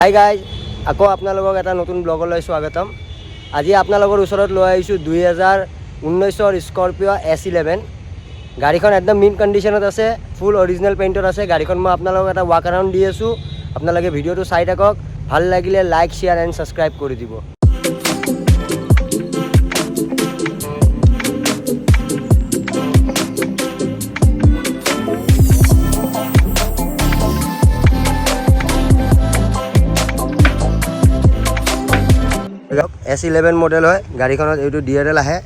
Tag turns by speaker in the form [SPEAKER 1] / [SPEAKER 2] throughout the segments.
[SPEAKER 1] Hi guys আকৌ আপোনালোকক এটা নতুন ব্লগলৈ স্বাগতম। আজি আপোনালোকৰ ওচৰত লৈ আহিছোঁ দুই হেজাৰ ঊনৈছৰ স্কৰপিঅ' এছ ইলেভেন গাড়ীখন একদম মিন কণ্ডিশ্যনত আছে ফুল অৰিজিনেল পেইণ্টত আছে। গাড়ীখন মই আপোনালোকক এটা ৱাক এৰাউণ্ড দি আছোঁ। আপোনালোকে ভিডিঅ'টো চাই থাকক। ভালো লাগিলে লাইক শ্বেয়াৰ এণ্ড ছাবস্ক্ৰাইব কৰি দিব। এছ ইলেভেন মডেল হয়, গাড়ীখনত এইটো ডি আৰ এল আহে,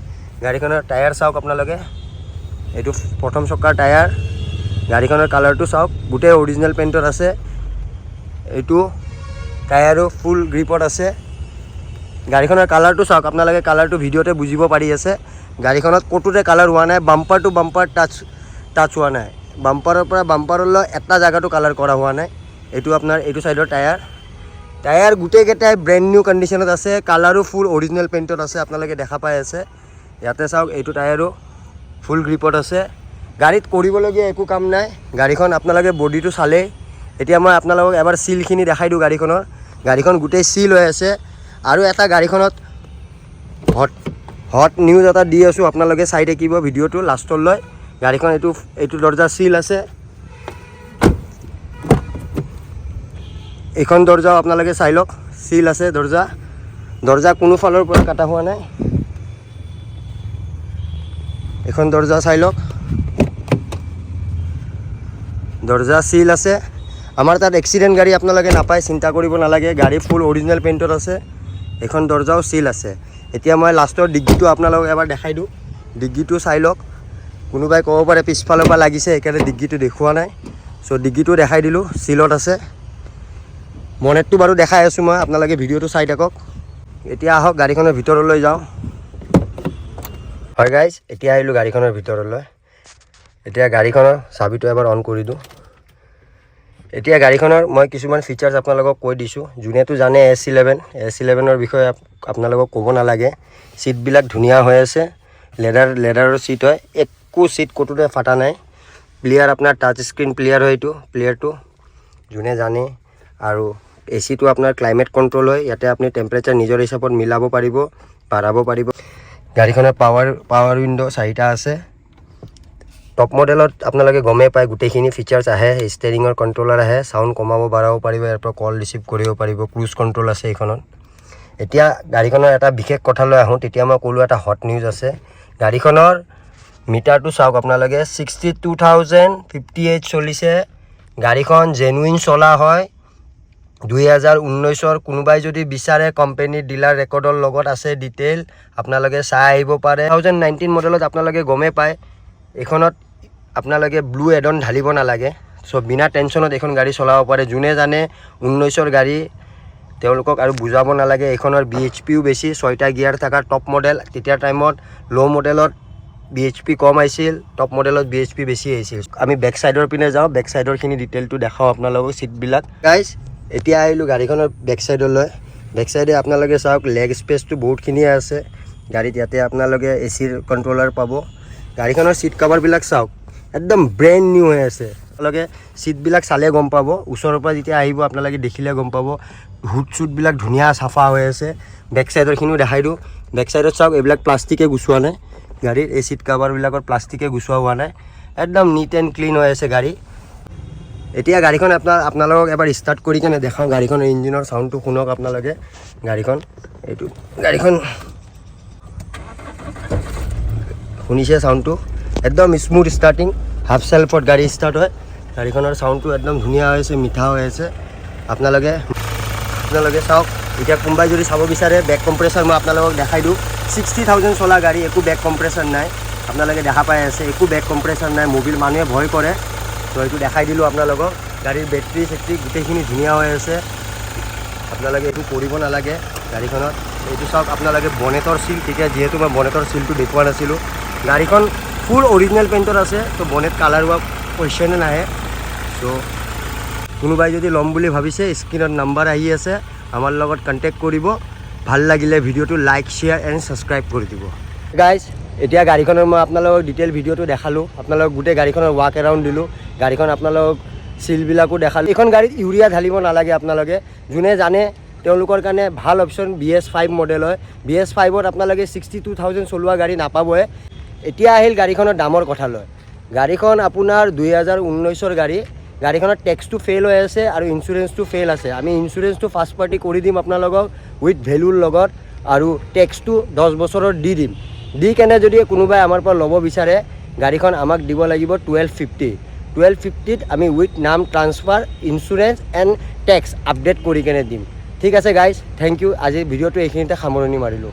[SPEAKER 1] গাড়ীখনৰ টায়াৰ চাওক আপোনালোকে, এইটো প্ৰথম চকাৰ টায়াৰ, গাড়ীখনৰ কালাৰটো চাওক, গোটেই অৰিজিনেল পেইণ্টত আছে, এইটো টায়াৰো ফুল গ্ৰিপত আছে, গাড়ীখনৰ কালাৰটো চাওক, আপোনালোকে কালাৰটো ভিডিঅ'তে বুজিব পাৰি আছে, গাড়ীখনত ক'তোতে কালাৰ হোৱা নাই bumper to bumper touch touch হোৱা নাই বাম্পাৰৰ পৰা বাম্পাৰলৈ এটা জেগাটো কালাৰ কৰা হোৱা নাই, এইটো আপোনাৰ এইটো ছাইডৰ টায়াৰ টায়াৰ গোটেইকেইটাই ব্ৰেণ্ড নিউ কণ্ডিশ্যনত আছে কালাৰো ফুল অৰিজিনেল পেইণ্টত আছে, আপোনালোকে দেখা পাই আছে। ইয়াতে চাওক, এইটো টায়াৰো ফুল গ্ৰিপত আছে। গাড়ীত কৰিবলগীয়া একো কাম নাই। গাড়ীখন আপোনালোকে বডিটো চালেই। এতিয়া মই আপোনালোকক এবাৰ চিলখিনি দেখাই দিওঁ গাড়ীখনৰ। গাড়ীখন গোটেই চিল হৈ আছে। আৰু এটা গাড়ীখনত হট হট নিউজ এটা দি আছোঁ। আপোনালোকে চাই থাকিব ভিডিঅ'টো লাষ্টলৈ গাড়ীখন এইটো এইটো দৰ্জা চিল আছে। এইখন দৰ্জাও আপোনালোকে চাই লওক। চিল আছে দৰ্জা। দৰ্জা কোনো ফালৰ পৰা কটা হোৱা নাই। এইখন দৰ্জা চাই লওক। দৰ্জা চিল আছে। আমাৰ তাত এক্সিডেণ্ট গাড়ী আপোনালোকে নাপায়, চিন্তা কৰিব নালাগে। গাড়ী ফুল অৰিজিনেল পেইণ্টত আছে। এইখন দৰ্জাও চিল আছে। এতিয়া মই লাষ্টৰ ডিগ্গিটো আপোনালোকক এবাৰ দেখাই দিওঁ। ডিগ্গিটো চাই লওক। কোনোবাই ক'ব পাৰে, পিছফালৰ পৰা লাগিছে, সেইকাৰণে ডিগ্গিটো দেখুওৱা নাই। চ' ডিগ্গিটো দেখাই দিলোঁ। চিলত আছে। মনেটটো বাৰু দেখাই আছোঁ মই, আপোনালোকে ভিডিঅ'টো চাই থাকক। এতিয়া আহক গাড়ীখনৰ ভিতৰলৈ যাওঁ। হয় গাইজ এতিয়া আহিলোঁ গাড়ীখনৰ ভিতৰলৈ। এতিয়া গাড়ীখনৰ চাবিটো এবাৰ অন কৰি দিওঁ। এতিয়া গাড়ীখনৰ মই কিছুমান ফিচাৰ্ছ আপোনালোকক কৈ দিছোঁ। যোনেতো জানে এছ ইলেভেন এছ ইলেভেনৰ বিষয়ে আপোনালোকক ক'ব নালাগে। ছিটবিলাক ধুনীয়া হৈ আছে। লেডাৰ লেডাৰৰ ছিট হয়। একো ছিট ক'তোতে ফাটা নাই। প্লেয়াৰ আপোনাৰ টাচ স্ক্ৰীণ প্লেয়াৰ হয় এইটো প্লেয়াৰটো যোনে জানে আৰু এ চিটো আপোনাৰ ক্লাইমেট কণ্ট্ৰল হয়, ইয়াতে আপুনি টেম্পাৰেচাৰ নিজৰ হিচাপত মিলাব পাৰিব, বাঢ়াব পাৰিব। গাড়ীখনৰ পাৱাৰ পাৱাৰ উইণ্ড' চাৰিটা আছে। টপ মডেলত আপোনালোকে গমেই পায়, গোটেইখিনি ফিচাৰ্ছ আহে ষ্টেৰিঙৰ কণ্ট্ৰলাৰ আহে চাউণ্ড কমাব, বঢ়াব পাৰিব, ইয়াৰ পৰা কল ৰিচিভ কৰিব পাৰিব ক্ৰুজ কণ্ট্ৰল আছে এইখনত। এতিয়া গাড়ীখনৰ এটা বিশেষ কথালৈ আহোঁ, তেতিয়া মই ক'লোঁ এটা হট নিউজ আছে। গাড়ীখনৰ মিটাৰটো চাওক আপোনালোকে sixty two thousand fifty eight চলিছে। গাড়ীখন জেনুইন চলা হয়। দুই হাজাৰ ঊনৈছৰ কোনোবাই যদি বিচাৰে কোম্পেনীৰ ডিলাৰ ৰেকৰ্ডৰ লগত আছে ডিটেইল আপোনালোকে চাই আহিব পাৰে। টু থাউজেণ্ড নাইনটিন মডেলত আপোনালোকে গমেই পায়, এইখনত আপোনালোকে ব্লু এডন ঢালিব নালাগে। চ' বিনা টেনশ্যনত এইখন গাড়ী চলাব পাৰে। যোনে জানে ঊনৈছৰ গাড়ী, তেওঁলোকক আৰু বুজাব নালাগে। এইখনৰ বি এইচ পিও বেছি, ছয়টা গিয়াৰ থকা টপ মডেল তেতিয়া টাইমত ল' মডেলত বি এইচ পি কম আহিছিল টপ মডেলত বি এইচ পি বেছি আহিছিল। আমি বেক চাইডৰ পিনে যাওঁ। বেক চাইডৰখিনি ডিটেইলটো দেখাওঁ আপোনালোকক ছিটবিলাক গাইজ এতিয়া আহিলোঁ গাড়ীখনৰ বেক চাইডলৈ বেক চাইডে আপোনালোকে চাওক লেগ স্পেচটো বহুতখিনিয়ে আছে। গাড়ীত ইয়াতে আপোনালোকে এ চিৰ কণ্ট্ৰলাৰ পাব। গাড়ীখনৰ ছিট কভাৰবিলাক চাওক, একদম ব্ৰেণ্ড নিউ হৈ আছে। আপোনালোকে ছিটবিলাক চালে গম পাব, ওচৰৰ পৰা যেতিয়া আহিব, আপোনালোকে দেখিলে গম পাব। হুড চুটবিলাক ধুনীয়া চাফা হৈ আছে। বেক চাইডৰখিনিও দেখাই দিওঁ। বেক চাইডত চাওক, এইবিলাক প্লাষ্টিকে গুচোৱা নাই। গাড়ীৰ এই ছিট কাভাৰবিলাকত প্লাষ্টিকে গুচোৱা হোৱা নাই। একদম নিট এণ্ড ক্লিন হৈ আছে গাড়ী। এতিয়া গাড়ীখন আপোনাৰ, আপোনালোকক এবাৰ ষ্টাৰ্ট কৰি কেনে দেখাওঁ। গাড়ীখনৰ ইঞ্জিনৰ চাউণ্ডটো শুনক আপোনালোকে। গাড়ীখন, এইটো, গাড়ীখন শুনিছে চাউণ্ডটো একদম স্মুথ ষ্টাৰ্টিং হাফ চেল্ফত গাড়ী ষ্টাৰ্ট হয়। গাড়ীখনৰ চাউণ্ডটো একদম ধুনীয়া হৈ আছে, মিঠা হৈ আছে। আপোনালোকে আপোনালোকে চাওক, এতিয়া কোনোবাই যদি চাব বিচাৰে বেক কম্প্ৰেছৰ মই আপোনালোকক দেখাই দিওঁ। ছিক্সটি থাউজেণ্ড চলা গাড়ী, একো বেক কম্প্ৰেছৰ নাই। আপোনালোকে দেখা পাই আছে, একো বেক কম্প্ৰেছৰ নাই। মোবিল মানুহে ভয় কৰে। তো এইটো দেখাই দিলোঁ আপোনালোকক গাড়ীৰ বেটৰী, চেটৰী গোটেইখিনি ধুনীয়া হৈ আছে। আপোনালোকে এইটো কৰিব নালাগে গাড়ীখনত। এইটো চাওক, আপোনালোকে বনেটৰ চিল তেতিয়া যিহেতু মই বনেটৰ চিলটো দেখুওৱা নাছিলোঁ। গাড়ীখন ফুল অৰিজিনেল পেইণ্টত আছে, তো বনেট কালাৰ হোৱা কুৱেশ্যনে নাহে। চ' কোনোবাই যদি ল'ম বুলি ভাবিছে স্ক্ৰীণত নাম্বাৰ আহি আছে, আমাৰ লগত কণ্টেক্ট কৰিব। ভালো লাগিলে ভিডিঅ'টো লাইক শ্বেয়াৰ এণ্ড ছাবস্ক্ৰাইব কৰি দিব। গাইজ এতিয়া গাড়ীখনৰ মই আপোনালোকক ডিটেইল ভিডিঅ'টো দেখালোঁ। আপোনালোকক গোটেই গাড়ীখনৰ ৱাক এৰাউণ্ড দিলোঁ। গাড়ীখন আপোনালোকক চিলবিলাকো দেখালোঁ। এইখন গাড়ীত ইউৰিয়া ঢালিব নালাগে আপোনালোকে। যোনে জানে, তেওঁলোকৰ কাৰণে ভালো option B S five model হয়। বি এছ ফাইভত আপোনালোকে ছিক্সটি টু থাউজেণ্ড চলোৱা গাড়ী নাপাবই এতিয়া আহিল গাড়ীখনৰ দামৰ কথালৈ গাড়ীখন আপোনাৰ দুই হাজাৰ ঊনৈছৰ গাড়ী। গাড়ীখনৰ টেক্সটো ফেইল হৈ আছে আৰু ইঞ্চুৰেঞ্চটো ফেইল আছে। আমি ইঞ্চুৰেঞ্চটো ফাৰ্ষ্ট পাৰ্টি কৰি দিম আপোনালোকক উইথ ভেলুৰ লগত আৰু টেক্সটো দহ বছৰৰ দি দিম। দি কেনে যদি কোনোবাই আমাৰ পৰা ল'ব বিচাৰে, গাড়ীখন আমাক দিব লাগিব টুৱেল্ভ ফিফটি টুৱেল্ভ ফিফটিত আমি উইথ নাম transfer insurance and tax update কৰি কেনে দিম। ঠিক আছে গাইজ থেংক ইউ আজিৰ ভিডিঅ'টো এইখিনিতে সামৰণি মাৰিলোঁ।